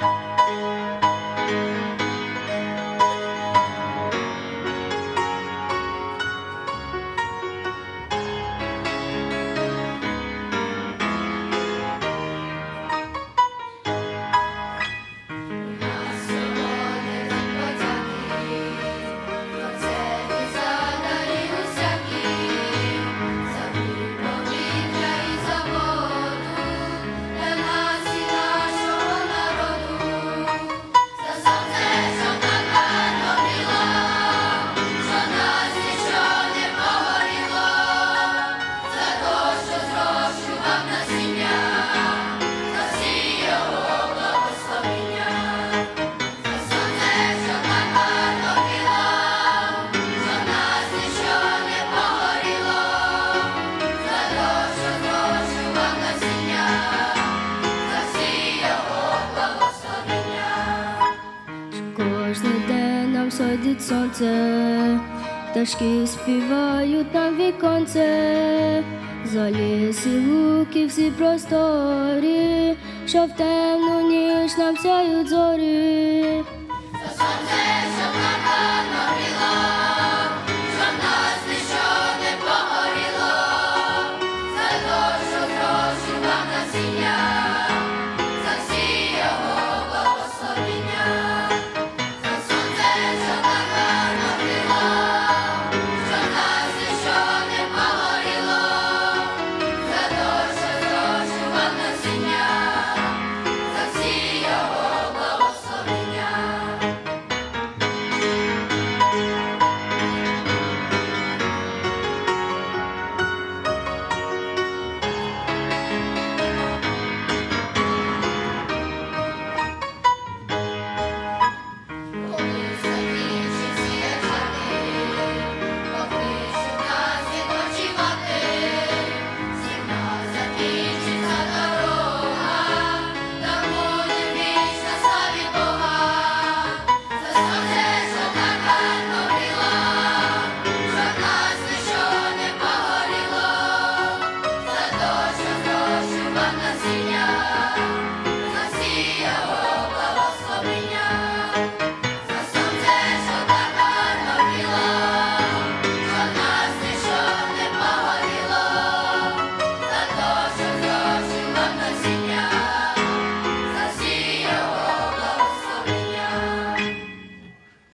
うん。Ясний день нам сходить сонце, ташки співають на віконце, за ліс і луки всі просторі, що в темну ніч нам сяють зорі. Сіння